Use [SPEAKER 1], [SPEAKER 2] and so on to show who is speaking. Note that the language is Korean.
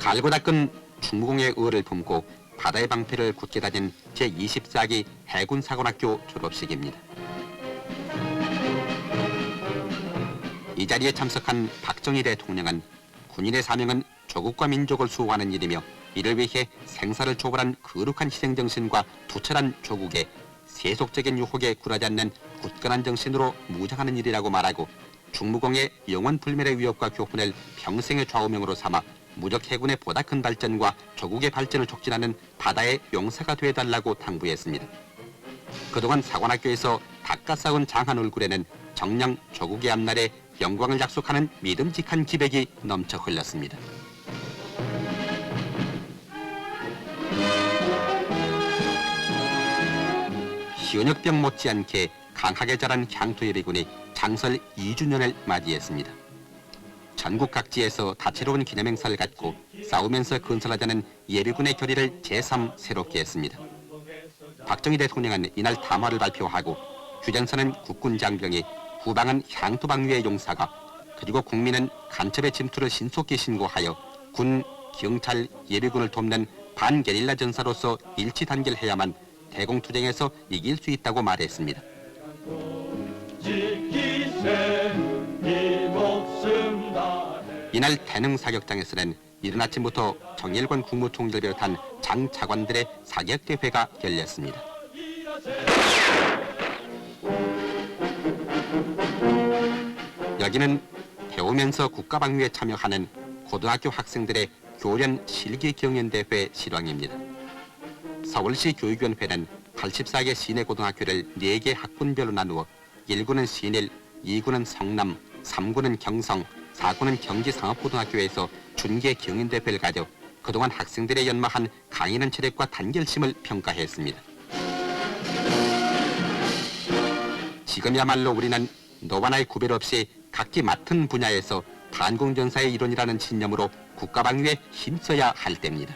[SPEAKER 1] 갈고 닦은 중무공의 의를 품고 바다의 방패를 굳게 다진 제24기 해군사관학교 졸업식입니다. 이 자리에 참석한 박정희 대통령은 군인의 사명은 조국과 민족을 수호하는 일이며 이를 위해 생사를 초월한 거룩한 희생정신과 투철한 조국의 세속적인 유혹에 굴하지 않는 굳건한 정신으로 무장하는 일이라고 말하고 중무공의 영원 불멸의 위협과 교훈을 평생의 좌우명으로 삼아 무적 해군의 보다 큰 발전과 조국의 발전을 촉진하는 바다의 용사가 되어달라고 당부했습니다. 그동안 사관학교에서 닦아 쌓은 장한 얼굴에는 정령 조국의 앞날에 영광을 약속하는 믿음직한 기백이 넘쳐 흘렀습니다. 현역병 못지않게 강하게 자란 향토 예비군이 장설 2주년을 맞이했습니다. 전국 각지에서 다채로운 기념행사를 갖고 싸우면서 건설하자는 예비군의 결의를 제3 새롭게 했습니다. 박정희 대통령은 이날 담화를 발표하고 휴전선은 국군 장병이 후방은 향토방위의 용사가 그리고 국민은 간첩의 침투를 신속히 신고하여 군, 경찰, 예비군을 돕는 반게릴라 전사로서 일치 단결해야만 대공투쟁에서 이길 수 있다고 말했습니다.
[SPEAKER 2] 지키세
[SPEAKER 1] 이날 태능 사격장에서는 이른 아침부터 정일권 국무총리를 비롯한 장 차관들의 사격 대회가 열렸습니다. 여기는 배우면서 국가방위에 참여하는 고등학교 학생들의 교련 실기 경연 대회 실황입니다. 서울시 교육위원회는 84개 시내 고등학교를 4개 학군별로 나누어 1구는 신일, 2구는 성남, 3구는 경성, 4구는 경기상업고등학교에서 준계 경연대회를 가져 그동안 학생들의 연마한 강인한 체력과 단결심을 평가했습니다. 지금이야말로 우리는 너와 나의 구별 없이 각기 맡은 분야에서 반공전사의 일원이라는 신념으로 국가방위에 힘써야 할 때입니다.